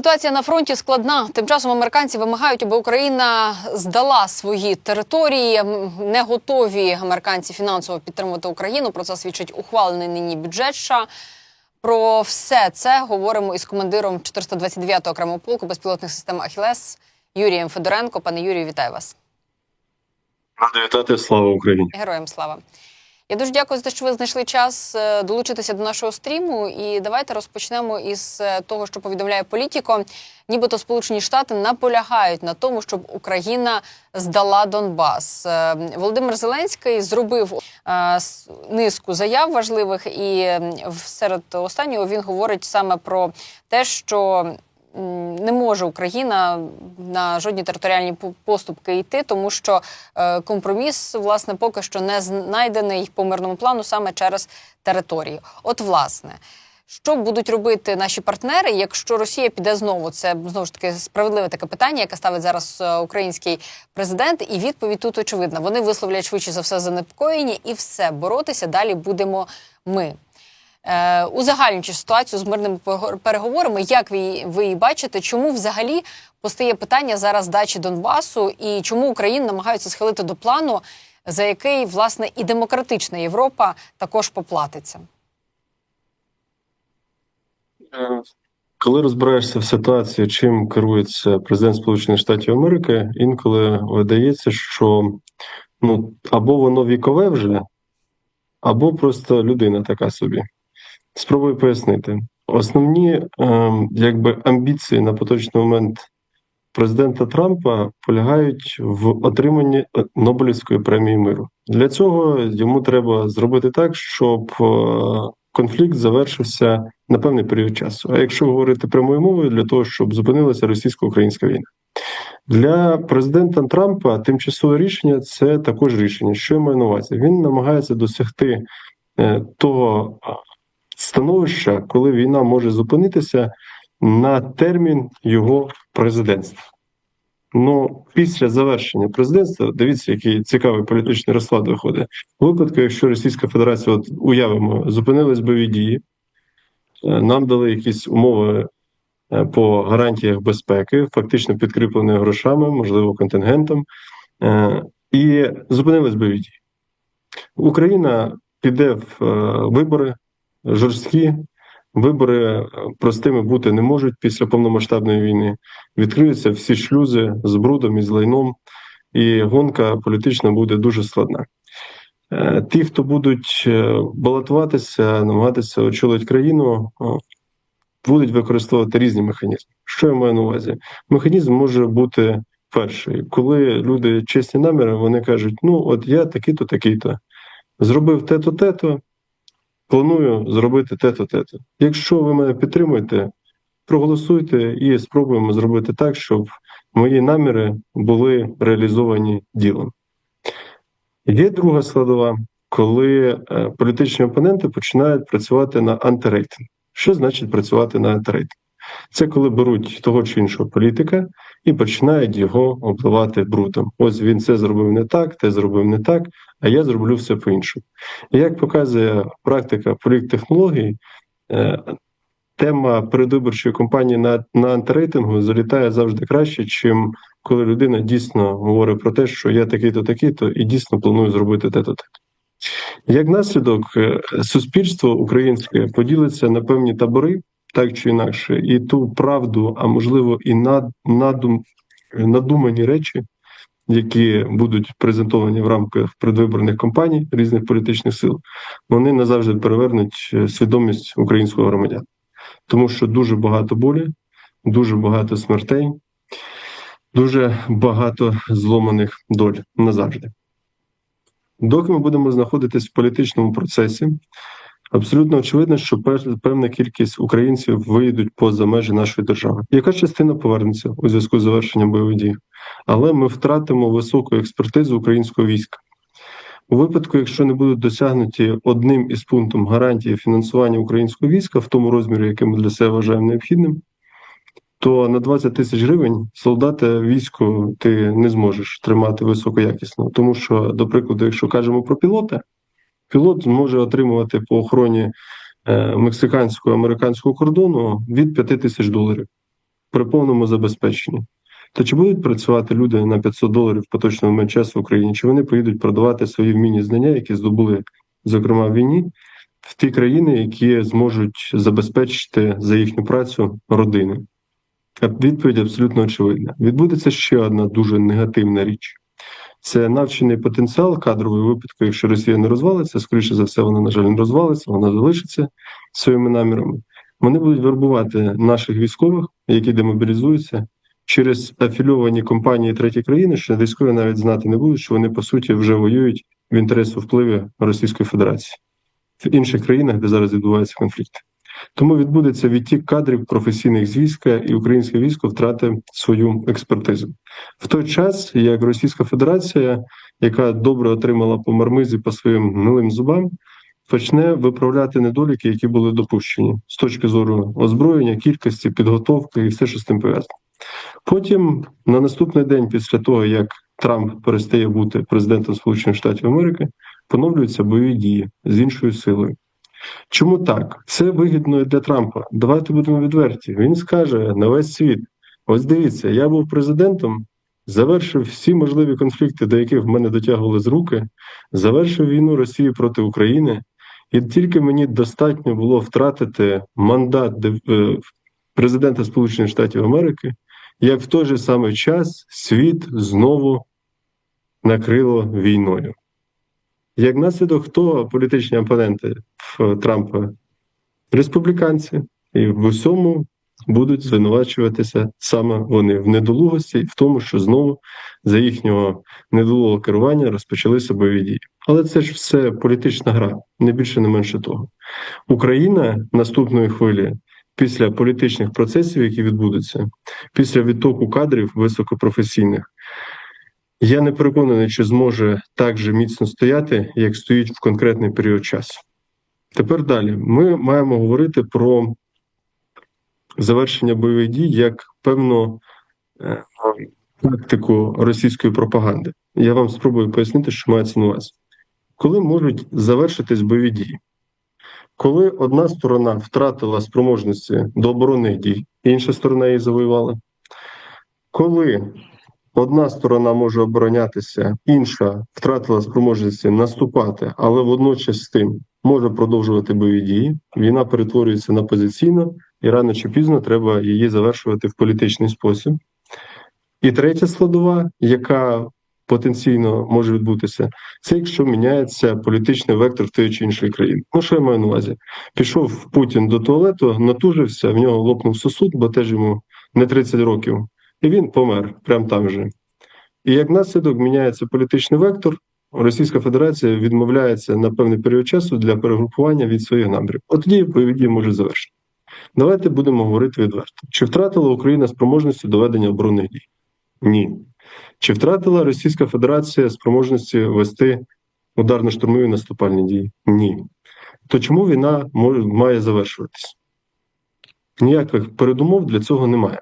Ситуація на фронті складна. Тим часом американці вимагають, аби Україна здала свої території. Не готові американці фінансово підтримувати Україну. Про це свідчить ухвалений нині бюджет. США. Про все це говоримо із командиром 429-го окремого полку безпілотних систем Ахілес Юрієм Федоренко. Пане Юрію, вітаю вас. Вітати слава Україні. Героям слава. Я дуже дякую за те, що ви знайшли час е, долучитися до нашого стріму. І давайте розпочнемо із е, того, що повідомляє політіко. Нібито Сполучені Штати наполягають на тому, щоб Україна здала Донбас. Е, Володимир Зеленський зробив низку заяв важливих, і серед останнього він говорить саме про те, що не може Україна на жодні територіальні поступки йти, тому що е, компроміс власне поки що не знайдений по мирному плану саме через територію. От, власне, що будуть робити наші партнери, якщо Росія піде знову? Це знову ж таки справедливе таке питання, яке ставить зараз е, український президент. І відповідь тут очевидна. Вони висловлять швидше за все занепокоєння, і все боротися далі будемо ми. Е, узагальнюючи ситуацію з мирними переговорами, як ви, ви її бачите, чому взагалі постає питання зараз здачі Донбасу, і чому Україну намагаються схилити до плану, за який власне і демократична Європа також поплатиться? Е, Коли розбираєшся в ситуації, чим керується президент Сполучених Штатів Америки, інколи видається, що ну або воно вікове вже, або просто людина така собі. Спробую пояснити. Основні е, якби амбіції на поточний момент президента Трампа полягають в отриманні е, Нобелівської премії миру. Для цього йому треба зробити так, щоб е, конфлікт завершився на певний період часу. А якщо говорити прямою мовою, для того, щоб зупинилася російсько-українська війна. Для президента Трампа тимчасове рішення це також рішення. Що я маю на увазі? Він намагається досягти е, того становища, коли війна може зупинитися на термін його президентства. Ну, після завершення президентства, дивіться, який цікавий політичний розклад виходить. У випадку, якщо Російська Федерація, от уявимо, зупинились бойові дії, е, нам дали якісь умови е, по гарантіях безпеки, фактично підкріплені грошами, можливо, контингентом, е, і зупинились бойові дії. Україна піде в вибори жорсткі. Вибори е, простими бути не можуть після повномасштабної війни. Відкриються всі шлюзи з брудом і з лайном, і гонка політична буде дуже складна. Е, Ті, хто будуть е, балотуватися, намагатися очолити країну, будуть використовувати різні механізми. Що я маю на увазі? Механізм може бути перший, коли люди чесні наміри, вони кажуть: ну, от я такий-то, такий-то, зробив те-то, те-то, планую зробити те-то, те-то. Якщо ви мене підтримуєте, проголосуйте і спробуємо зробити так, щоб мої наміри були реалізовані ділом. Є друга складова, коли е, політичні опоненти починають працювати на антирейтинг. Що значить працювати на антирейтинг? Це коли беруть того чи іншого політика і починають його обливати брудом. Ось він це зробив не так, те зробив не так, а я зроблю все по-іншому. Як показує практика політтехнологій, е, тема передвиборчої кампанії на, на антирейтингу залітає завжди краще, чим коли людина дійсно говорить про те, що я такий-то, такий-то, і дійсно планую зробити те-то, те. Як наслідок, е, суспільство українське поділиться на певні табори, так чи інакше, і ту правду, а можливо, і над, надум, надумані речі, які будуть презентовані в рамках предвиборних кампаній різних політичних сил, вони назавжди перевернуть е, свідомість українського громадян, тому що дуже багато болі, дуже багато смертей, дуже багато зломаних доль назавжди. Доки ми будемо знаходитись в політичному процесі, абсолютно очевидно, що пев- певна кількість українців виїдуть поза межі нашої держави. Яка частина повернеться у зв'язку з завершенням бойових дій? Але ми втратимо високу експертизу українського війська. У випадку, якщо не будуть досягнуті одним із пунктів гарантії фінансування українського війська в тому розмірі, який ми для себе вважаємо необхідним, то на 20 тисяч гривень солдата війську ти не зможеш тримати високоякісно. Тому що, до прикладу, якщо кажемо про пілота, пілот зможе отримувати по охороні е, мексиканського американського кордону від 5 тисяч доларів. при повному забезпеченні. То чи будуть працювати люди на 500 доларів в поточному момент в Україні? Чи вони поїдуть продавати свої вмінні знання, які здобули, зокрема в війні, в ті країни, які зможуть забезпечити за їхню працю родини? Відповідь абсолютно очевидна. Відбудеться ще одна дуже негативна річ. Це навчений потенціал кадровий випадку, якщо Росія не розвалиться, скоріше за все, вона, на жаль, не розвалиться, вона залишиться своїми намірами. Вони будуть вербувати наших військових, які демобілізуються через афільовані компанії треті країни, що військові навіть знати не будуть, що вони по суті вже воюють в інтересу впливу Російської Федерації в інших країнах, де зараз відбуваються конфлікти. Тому відбудеться відтік кадрів професійних з війська, і українське військо втратить свою експертизу. В той час, як Російська Федерація, яка добре отримала по мармизі по своїм гнилим зубам, почне виправляти недоліки, які були допущені з точки зору озброєння, кількості, підготовки і все, що з тим пов'язано. Потім, на наступний день, після того як Трамп перестає бути президентом Сполучених Штатів Америки, поновлюються бойові дії з іншою силою. Чому так? Це вигідно для Трампа. Давайте будемо відверті. Він скаже на весь світ: ось дивіться, я був президентом, завершив всі можливі конфлікти, до яких в мене дотягували з руки, завершив війну Росії проти України, і тільки мені достатньо було втратити мандат е, президента Сполучених Штатів Америки, як в той же самий час світ знову накрило війною. Як наслідок, хто політичні опоненти Трампа? Республіканці, і в усьому будуть звинувачуватися саме вони в недолугості в тому, що знову за їхнього недолугого керування розпочалися бойові дії. Але це ж все політична гра, не більше, не менше того. Україна наступної хвилі. Після політичних процесів, які відбудуться, після відтоку кадрів високопрофесійних, я не переконаний, чи зможе так же міцно стояти, як стоїть в конкретний період часу. Тепер далі ми маємо говорити про завершення бойових дій як певну е, тактику російської пропаганди. Я вам спробую пояснити, що мається на увазі. Коли можуть завершитись бойові дії? Коли одна сторона втратила спроможності до оборонних дій, інша сторона її завоювала. Коли одна сторона може оборонятися, інша втратила спроможності наступати, але водночас з тим може продовжувати бойові дії. Війна перетворюється на позиційну, і рано чи пізно треба її завершувати в політичний спосіб. І третя складова, яка потенційно може відбутися, це якщо міняється політичний вектор тої чи іншої країни. Ну, що я маю на увазі? Пішов Путін до туалету, натужився, в нього лопнув сосуд, бо теж йому не 30 років, і він помер прямо там же. І як наслідок міняється політичний вектор, Російська Федерація відмовляється на певний період часу для перегрупування від своїх намірів. От тоді бойові може завершити. Давайте будемо говорити відверто. Чи втратила Україна спроможності доведення оборонних дій? Ні. Чи втратила Російська Федерація спроможності вести ударно-штурмові наступальні дії? Ні. То чому війна має завершуватись? Ніяких передумов для цього немає.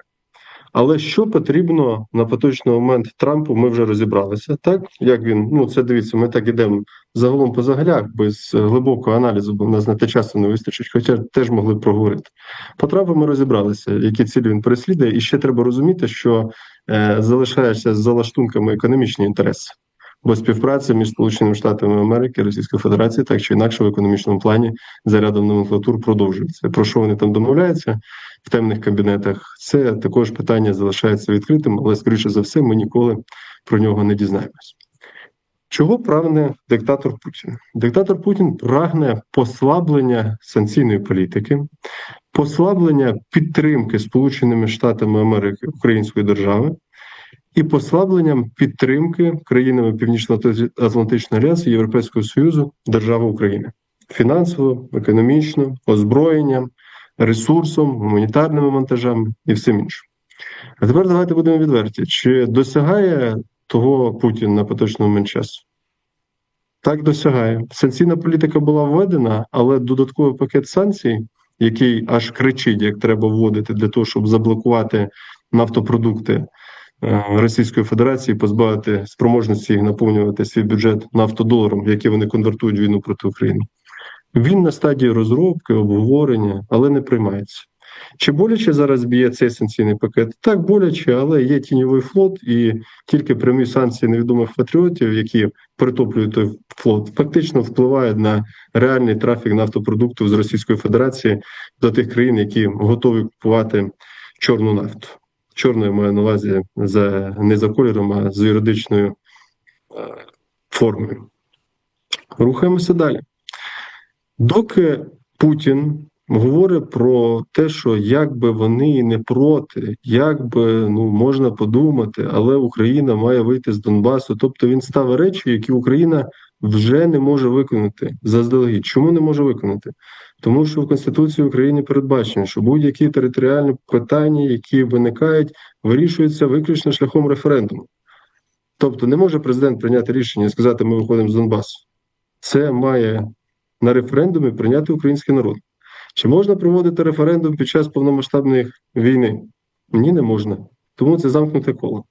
Але що потрібно на поточний момент Трампу, ми вже розібралися. Так як він ну це дивіться, ми так ідемо загалом по загалях без е, глибокого аналізу, бо в нас на те часу не вистачить, хоча теж могли б проговорити. По Трампу ми розібралися, які цілі він переслідує, і ще треба розуміти, що е, залишається за лаштунками економічні інтереси. Бо співпраця між Сполученими Штатами Америки Російською Федерацією так чи інакше в економічному плані за рядом номенклатур продовжується. Про що вони там домовляються в темних кабінетах? Це також питання залишається відкритим, але скоріше за все, ми ніколи про нього не дізнаємось. Чого прагне диктатор Путін? Диктатор Путін прагне послаблення санкційної політики, послаблення підтримки Сполученими Штатами Америки Української держави і послабленням підтримки країнами Північно-Атлантичного альянсу Європейського Союзу держави України фінансово, економічно, озброєнням, ресурсом, гуманітарними монтажами і всім іншим. А тепер давайте будемо відверті: чи досягає того Путін на поточний момент? Так досягає. Санкційна політика була введена, але додатковий пакет санкцій, який аж кричить, як треба вводити для того, щоб заблокувати нафтопродукти Російської Федерації, позбавити спроможності наповнювати свій бюджет нафтодоларом, які вони конвертують війну проти України. Він на стадії розробки, обговорення, але не приймається. Чи боляче зараз б'є цей санкційний пакет? Так, боляче, але є тіньовий флот, і тільки прямі санкції невідомих патріотів, які притоплюють той флот, фактично впливають на реальний трафік нафтопродуктів з Російської Федерації до тих країн, які готові купувати чорну нафту. Чорною маю на увазі за не за кольором, а з юридичною е, формою. Рухаємося далі. Доки Путін говорить про те, що як би вони не проти, як би ну можна подумати, але Україна має вийти з Донбасу. Тобто він ставить речі, які Україна вже не може виконати заздалегідь. Чому не може виконати? Тому що в Конституції України передбачено, що будь-які територіальні питання, які виникають, вирішуються виключно шляхом референдуму. Тобто не може президент прийняти рішення і сказати, ми виходимо з Донбасу. Це має на референдумі прийняти український народ. Чи можна проводити референдум під час повномасштабної війни? Ні, не можна. Тому це замкнуте коло.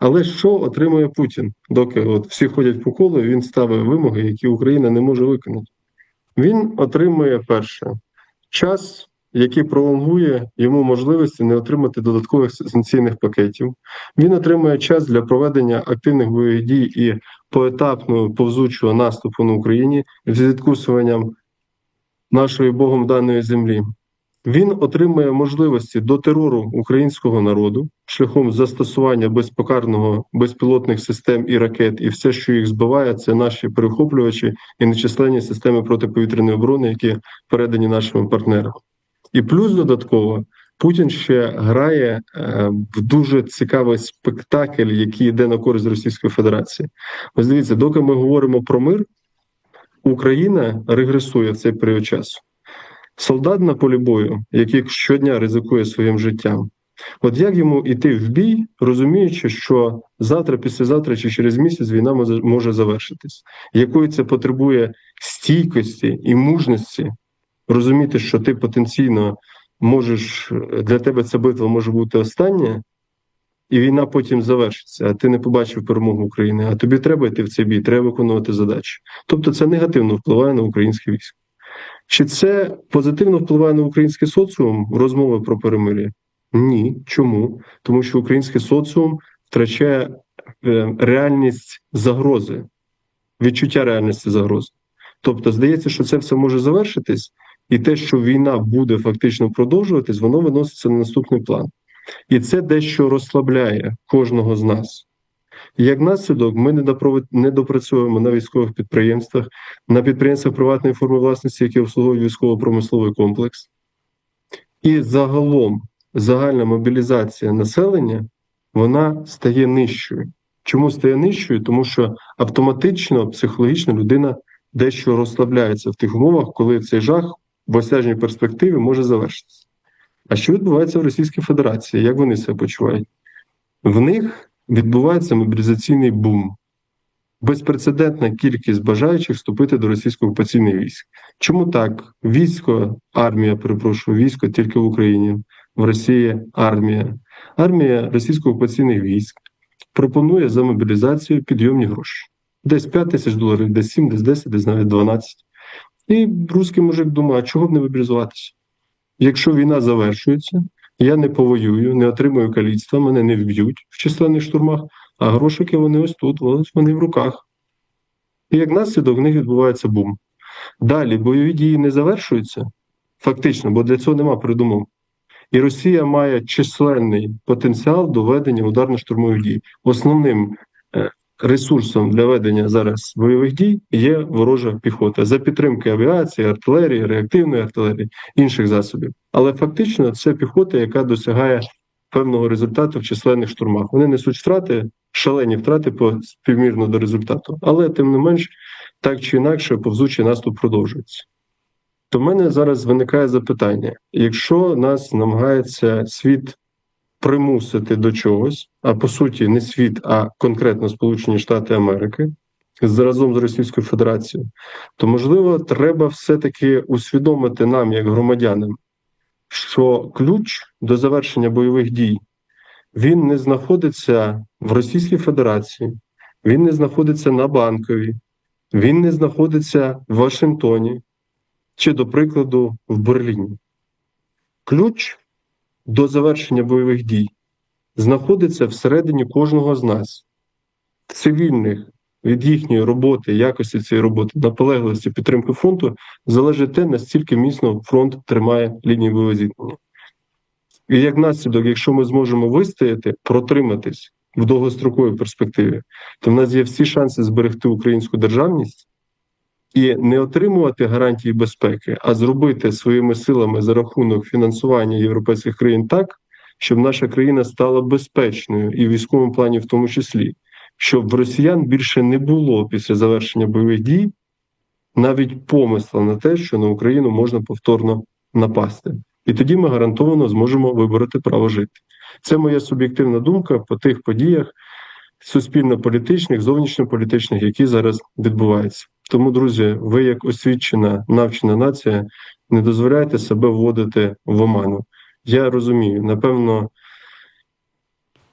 Але що отримує Путін, доки от всі ходять по колу, і він ставить вимоги, які Україна не може виконати? Він отримує перше час, який пролонгує йому можливості не отримати додаткових санкційних пакетів. Він отримує час для проведення активних бойових дій і поетапного повзучого наступу на Україні з відкусуванням нашої Богом даної землі. Він отримує можливості до терору українського народу шляхом застосування безпокарного безпілотних систем і ракет, і все, що їх збиває, це наші перехоплювачі і нечисленні системи протиповітряної оборони, які передані нашими партнерам. І плюс додатково Путін ще грає е, в дуже цікавий спектакль, який йде на користь Російської Федерації. Ось дивіться, доки ми говоримо про мир, Україна регресує в цей період часу. Солдат на полі бою, який щодня ризикує своїм життям. От як йому йти в бій, розуміючи, що завтра, післязавтра чи через місяць війна може- завершитись, якої це потребує стійкості і мужності, розуміти, що ти потенційно можеш для тебе ця битва може бути остання, і війна потім завершиться, а ти не побачив перемогу України. А тобі треба йти в цей бій, треба виконувати задачі. Тобто це негативно впливає на українське військо. Чи це позитивно впливає на український соціум розмови про перемир'я? Ні. Чому? Тому що український соціум втрачає е, реальність загрози, відчуття реальності загрози. Тобто, здається, що це все може завершитись, і те, що війна буде фактично продовжуватись, воно виноситься на наступний план. І це дещо розслабляє кожного з нас. Як наслідок, ми не допрацьовуємо на військових підприємствах, на підприємствах приватної форми власності, які обслуговують військово-промисловий комплекс. І загалом загальна мобілізація населення вона стає нижчою. Чому стає нижчою? Тому що автоматично, психологічно людина дещо розслабляється в тих умовах, коли цей жах в осяжній перспективі може завершитися. А що відбувається в Російській Федерації? Як вони себе почувають? В них відбувається мобілізаційний бум. Безпрецедентна кількість бажаючих вступити до російських окупаційних військ. Чому так? Військо, армія, перепрошую, військо тільки в Україні, в Росії армія. Армія російських окупаційних військ пропонує за мобілізацію підйомні гроші. Десь 5 тисяч доларів, десь 7, десь 10, десь навіть 12. І русський мужик думає, а чого б не мобілізуватися? Якщо війна завершується, я не повоюю, не отримую каліцтва, мене не вб'ють в численних штурмах, а грошики вони ось тут, вони в руках. І як наслідок в них відбувається бум. Далі бойові дії не завершуються, фактично, бо для цього нема передумов. І Росія має численний потенціал до ведення ударно-штурмових дій. Основним е, ресурсом для ведення зараз бойових дій є ворожа піхота за підтримки авіації, артилерії, реактивної артилерії, інших засобів. Але фактично це піхота, яка досягає певного результату в численних штурмах. Вони несуть втрати, шалені втрати по співмірно до результату. Але тим не менш, так чи інакше, повзучий наступ продовжується. То в мене зараз виникає запитання: якщо нас намагається світ примусити до чогось, а по суті, не світ, а конкретно Сполучені Штати Америки разом з Російською Федерацією, то можливо треба все-таки усвідомити нам, як громадянам, що ключ до завершення бойових дій він не знаходиться в Російській Федерації, він не знаходиться на банковій, він не знаходиться в Вашингтоні чи, до прикладу, в Берліні. Ключ до завершення бойових дій знаходиться всередині кожного з нас, цивільних. Від їхньої роботи, якості цієї роботи, наполегливості підтримки фронту залежить те, настільки міцно фронт тримає лінії бойового зіткнення. І як наслідок, якщо ми зможемо вистояти, протриматись в довгостроковій перспективі, то в нас є всі шанси зберегти українську державність і не отримувати гарантії безпеки, а зробити своїми силами за рахунок фінансування європейських країн так, щоб наша країна стала безпечною і в військовому плані, в тому числі, щоб в росіян більше не було після завершення бойових дій навіть помисла на те, що на Україну можна повторно напасти. І тоді ми гарантовано зможемо вибороти право жити. Це моя суб'єктивна думка по тих подіях суспільно-політичних, зовнішньополітичних, які зараз відбуваються. Тому, друзі, ви, як освічена, навчена нація, не дозволяйте себе вводити в оману. Я розумію, напевно,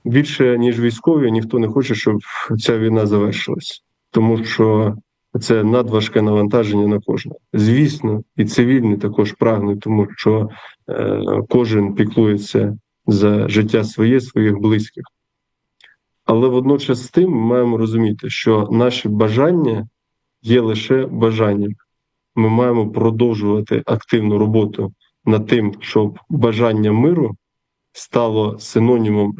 більше ніж військові, ніхто не хоче, щоб ця війна завершилась, тому що це надважке навантаження на кожного. Звісно, і цивільні також прагнуть, тому що е, кожен піклується за життя своє, своїх близьких. Але водночас з тим ми маємо розуміти, що наші бажання є лише бажанням. Ми маємо продовжувати активну роботу над тим, щоб бажання миру стало синонімом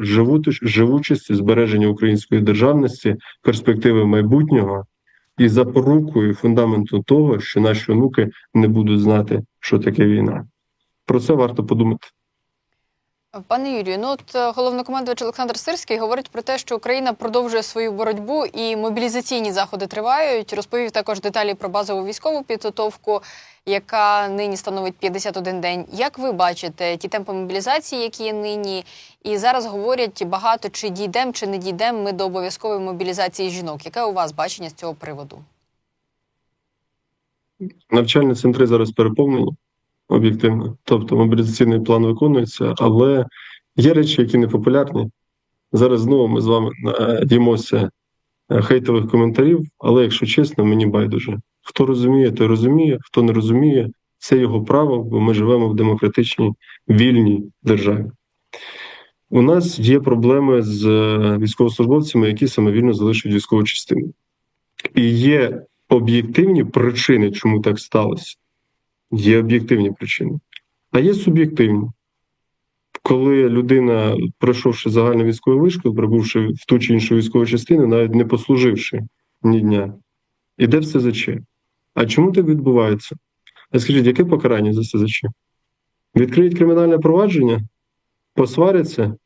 живучості, збереження української державності, перспективи майбутнього і запорукою фундаменту того, що наші онуки не будуть знати, що таке війна. Про це варто подумати. Пане Юрію, ну от е, головнокомандувач Олександр Сирський говорить про те, що Україна продовжує свою боротьбу і мобілізаційні заходи тривають. Розповів також деталі про базову військову підготовку, яка нині становить 51 день. Як ви бачите ті темпи мобілізації, які є нині, і зараз говорять багато чи дійдемо, чи не дійдемо ми до обов'язкової мобілізації жінок. Яке у вас бачення з цього приводу? Навчальні центри зараз переповнені об'єктивно. Тобто мобілізаційний план виконується, але є речі, які не популярні. Зараз знову ми з вами діймося хейтових коментарів, але якщо чесно, мені байдуже. Хто розуміє, той розуміє, хто не розуміє, це його право, бо ми живемо в демократичній вільній державі. У нас є проблеми з е, військовослужбовцями, які самовільно залишують військову частину. І є об'єктивні причини, чому так сталося. Є об'єктивні причини, а є суб'єктивні. Коли людина, пройшовши загальну військову вишку, прибувши в ту чи іншу військову частину, навіть не послуживши ні дня, іде в СЗЧ. А чому так відбувається? А скажіть, яке покарання за СЗЧ? Відкриють кримінальне провадження, посваряться,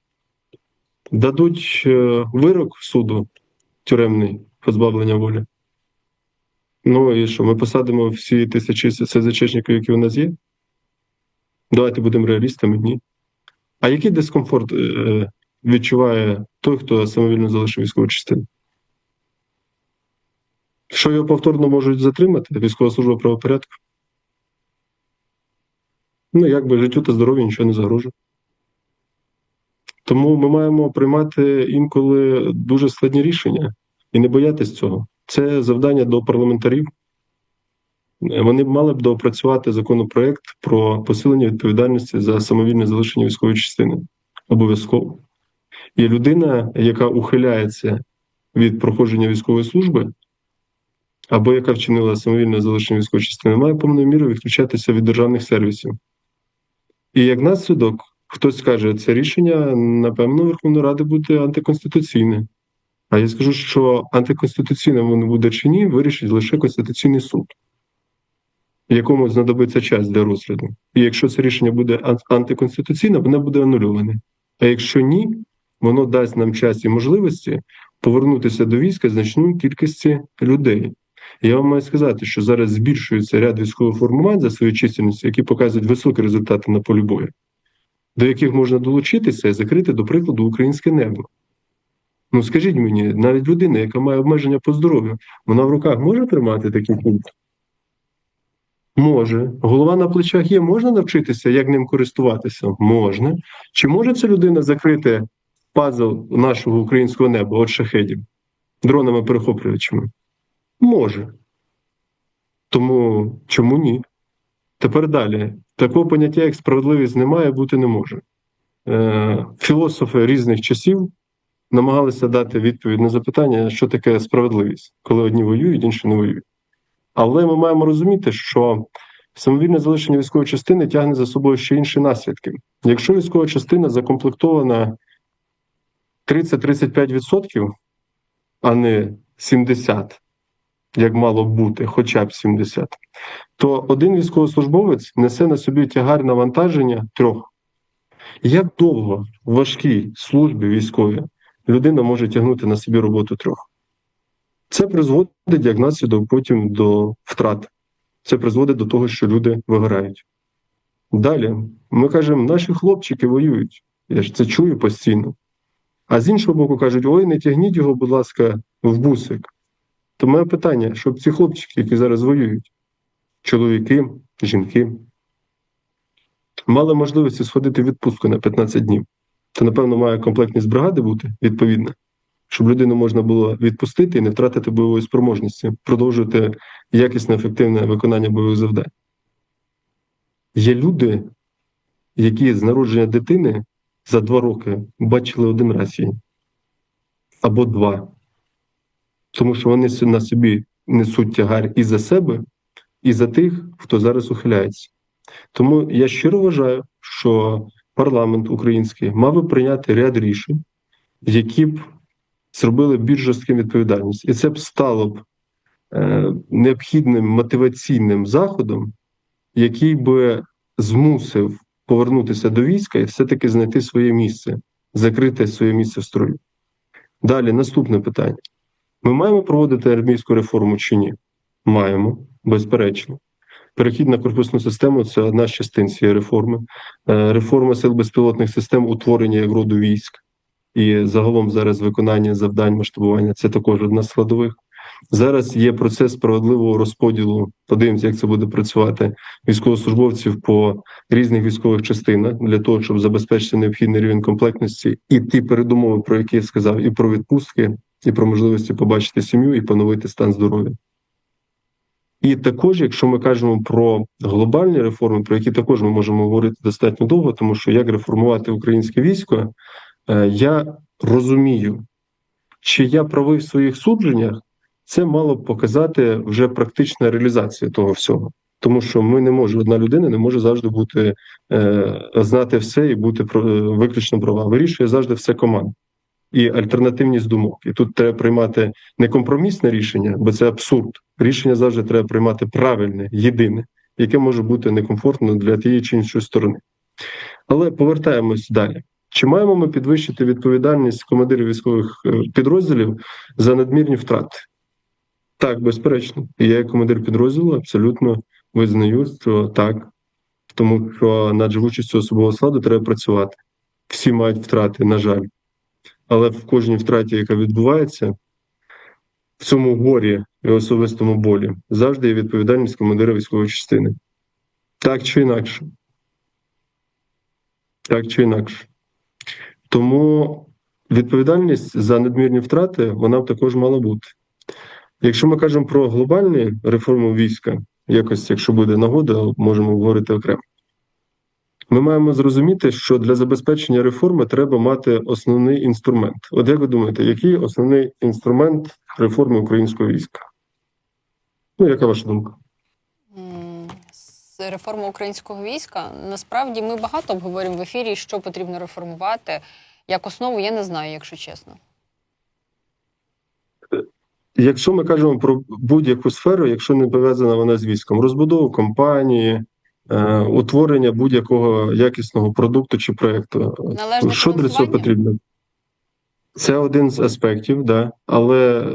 дадуть е, вирок суду тюремний позбавлення волі. Ну і що, ми посадимо всі тисячі СЗЧників, які у нас є? Давайте будемо реалістами, ні. А який дискомфорт е, відчуває той, хто самовільно залишив військову частину? Що його повторно можуть затримати? Військова служба правопорядку? Ну, якби життю та здоров'ю нічого не загрожує. Тому ми маємо приймати інколи дуже складні рішення і не боятись цього. Це завдання до парламентарів. Вони мали б доопрацювати законопроект про посилення відповідальності за самовільне залишення військової частини. Обов'язково. І людина, яка ухиляється від проходження військової служби, або яка вчинила самовільне залишення військової частини, має повною мірою відключатися від державних сервісів. І як наслідок, хтось скаже, це рішення, напевно, Верховної Ради буде антиконституційне. А я скажу, що антиконституційним воно буде чи ні, вирішить лише Конституційний суд, якому знадобиться час для розгляду. І якщо це рішення буде ан- антиконституційне, воно буде анульоване. А якщо ні, воно дасть нам час і можливості повернутися до війська значної кількості людей. Я вам маю сказати, що зараз збільшується ряд військових формувань за своєю чисельністю, які показують високі результати на полі бою, до яких можна долучитися і закрити, до прикладу, українське небо. Ну скажіть мені, навіть людина, яка має обмеження по здоров'ю, вона в руках може тримати такий пункт? Може. Голова на плечах є, можна навчитися, як ним користуватися? Можна. Чи може ця людина закрити пазл нашого українського неба от шахедів дронами-перехоплювачами? Може. Тому чому ні? Тепер далі. Такого поняття, як справедливість, немає, бути не може. е, філософи різних часів намагалися дати відповідь на запитання, що таке справедливість, коли одні воюють, інші не воюють. Але ми маємо розуміти, що самовільне залишення військової частини тягне за собою ще інші наслідки. Якщо військова частина закомплектована 30-35%, а не 70%, як мало б бути, хоча б 70%, то один військовослужбовець несе на собі тягар навантаження трьох. Як довго в важкій службі військовій людина може тягнути на собі роботу трьох? Це призводить як наслідок потім до втрат. Це призводить до того, що люди вигорають. Далі ми кажемо, наші хлопчики воюють. Я ж це чую постійно. А з іншого боку, кажуть, ой, не тягніть його, будь ласка, в бусик. То моє питання, щоб ці хлопчики, які зараз воюють, чоловіки, жінки, мали можливості сходити в відпустку на 15 днів, то, напевно, має комплектність бригади бути відповідна, щоб людину можна було відпустити і не втратити бойової спроможності, продовжувати якісне, ефективне виконання бойових завдань. Є люди, які з народження дитини за два роки бачили один раз її або два, тому що вони на собі несуть тягар і за себе, і за тих, хто зараз ухиляється. Тому я щиро вважаю, що парламент український мав би прийняти ряд рішень, які б зробили більш жорстким відповідальність, і це б стало б е, необхідним мотиваційним заходом, який би змусив повернутися до війська і все-таки знайти своє місце, закрити своє місце в строю. Далі, наступне питання: ми маємо проводити армійську реформу чи ні? Маємо, безперечно. Перехід на корпусну систему це одна з частин цієї реформи. Е, Реформа сил безпілотних систем, утворення як роду військ і загалом зараз виконання завдань масштабування це також одна з складових. Зараз є процес справедливого розподілу. Подивимося, як це буде працювати військовослужбовців по різних військових частинах для того, щоб забезпечити необхідний рівень комплектності і ті передумови, про які я сказав, і про відпустки, і про можливості побачити сім'ю і поновити стан здоров'я. І також, якщо ми кажемо про глобальні реформи, про які також ми можемо говорити достатньо довго, тому що як реформувати українське військо, е, я розумію, чи я правий в своїх судженнях, це мало б показати вже практична реалізація того всього. Тому що ми не можемо, одна людина не може завжди бути е, знати все і бути е, виключно права. Вирішує завжди все команда і альтернативність думок. І тут треба приймати не компромісне рішення, бо це абсурд. Рішення завжди треба приймати правильне, єдине, яке може бути некомфортно для тієї чи іншої сторони. Але повертаємось далі. Чи маємо ми підвищити відповідальність командирів військових е, підрозділів за надмірні втрати? Так, безперечно. Я, як командир підрозділу, абсолютно визнаю, що так, тому що над живучістю особового складу треба працювати. Всі мають втрати, на жаль. Але в кожній втраті, яка відбувається, в цьому горі і особистому болі завжди є відповідальність командира військової частини. Так чи інакше. Так чи інакше. Тому відповідальність за надмірні втрати вона б також мала бути. Якщо ми кажемо про глобальні реформи війська, якось, якщо буде нагода, можемо говорити окремо. Ми маємо зрозуміти, що для забезпечення реформи треба мати основний інструмент. От як ви думаєте, який основний інструмент реформи українського війська? Ну, яка ваша думка? З реформи українського війська насправді ми багато обговорюємо в ефірі, що потрібно реформувати. Як основу я не знаю, якщо чесно. Якщо ми кажемо про будь-яку сферу, якщо не пов'язана вона з військом, розбудову компанії, е, утворення будь-якого якісного продукту чи проєкту, Належне що для цього потрібно? Це один з аспектів, да, але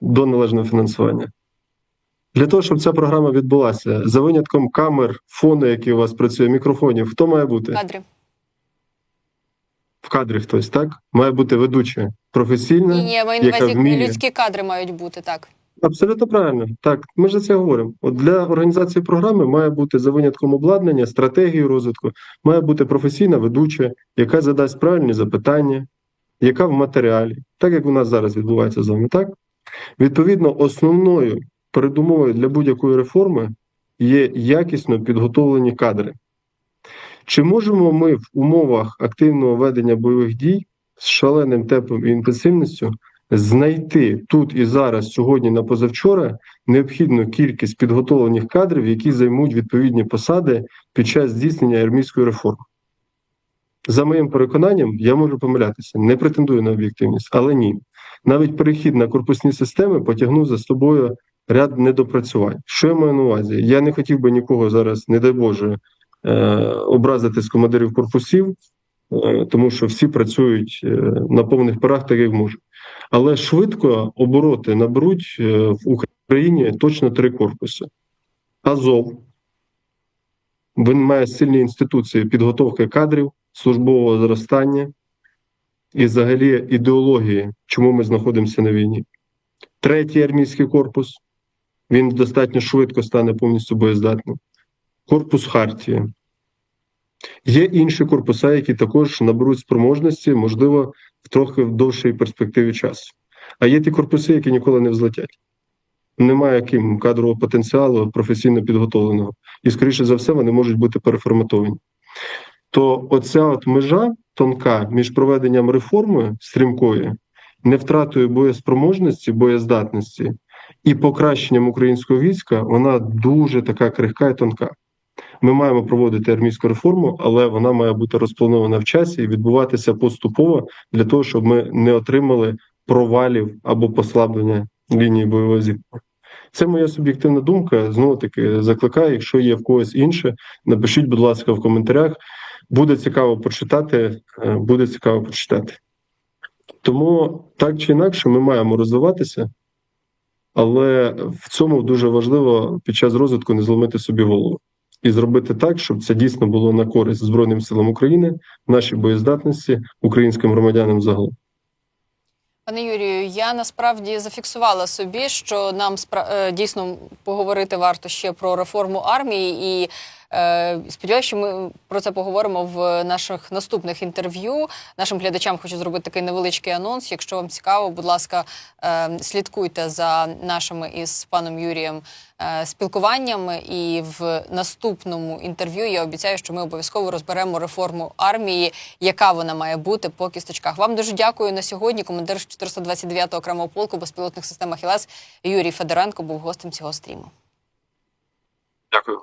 до належного фінансування. Для того, щоб ця програма відбулася, за винятком камер, фону, який у вас працює, мікрофонів, хто має бути? Кадри. В кадрі хтось, так? Має бути ведуча професійна. Ні, ні, яка вміє. людські кадри мають бути так. Абсолютно правильно. Так, ми ж це говоримо. От для організації програми має бути за винятком обладнання, стратегії розвитку, має бути професійна ведуча, яка задасть правильні запитання, яка в матеріалі, так як у нас зараз відбувається з вами, так? Відповідно, основною передумовою для будь-якої реформи є якісно підготовлені кадри. Чи можемо ми в умовах активного ведення бойових дій з шаленим темпом і інтенсивністю знайти тут і зараз, сьогодні на позавчора, необхідну кількість підготовлених кадрів, які займуть відповідні посади під час здійснення армійської реформи? За моїм переконанням, я можу помилятися, не претендую на об'єктивність, але ні. Навіть перехід на корпусні системи потягнув за собою ряд недопрацювань. Що я маю на увазі? Я не хотів би нікого зараз, не дай Боже, е, образити з командирів корпусів, тому що всі працюють е, на повних парах, так як можуть. Але швидко обороти наберуть е, в Україні точно три корпуси: Азов. Він має сильні інституції підготовки кадрів, службового зростання і взагалі ідеології, чому ми знаходимося на війні. Третій армійський корпус. Він достатньо швидко стане повністю боєздатним. Корпус Хартії. Є інші корпуса, які також наберуть спроможності, можливо, в трохи в довшій перспективі часу. А є ті корпуси, які ніколи не взлетять. Немає яким кадрового потенціалу професійно підготовленого. І, скоріше за все, вони можуть бути переформатовані. То оця от межа тонка між проведенням реформи стрімкої, не втратою боєспроможності, боєздатності і покращенням українського війська, вона дуже така крихка і тонка. Ми маємо проводити армійську реформу, але вона має бути розпланована в часі і відбуватися поступово для того, щоб ми не отримали провалів або послаблення лінії бойового зіткнення. Це моя суб'єктивна думка. Знову таки закликаю, якщо є в когось інше, напишіть, будь ласка, в коментарях. Буде цікаво почитати. е, Буде цікаво почитати. Тому так чи інакше, ми маємо розвиватися, але в цьому дуже важливо під час розвитку не зломити собі голову і зробити так, щоб це дійсно було на користь Збройним силам України, нашій боєздатності, українським громадянам загалом. Пане Юрію, я насправді зафіксувала собі, що нам е, дійсно поговорити варто ще про реформу армії, і сподіваюся, що ми про це поговоримо в наших наступних інтерв'ю. Нашим глядачам хочу зробити такий невеличкий анонс. Якщо вам цікаво, будь ласка, е, слідкуйте за нашими із паном Юрієм е, спілкуваннями. І в наступному інтерв'ю я обіцяю, що ми обов'язково розберемо реформу армії, яка вона має бути по кісточках. Вам дуже дякую на сьогодні. Командир 429-го окремого полку безпілотних систем «Ахілес» Юрій Федоренко був гостем цього стріму. Дякую.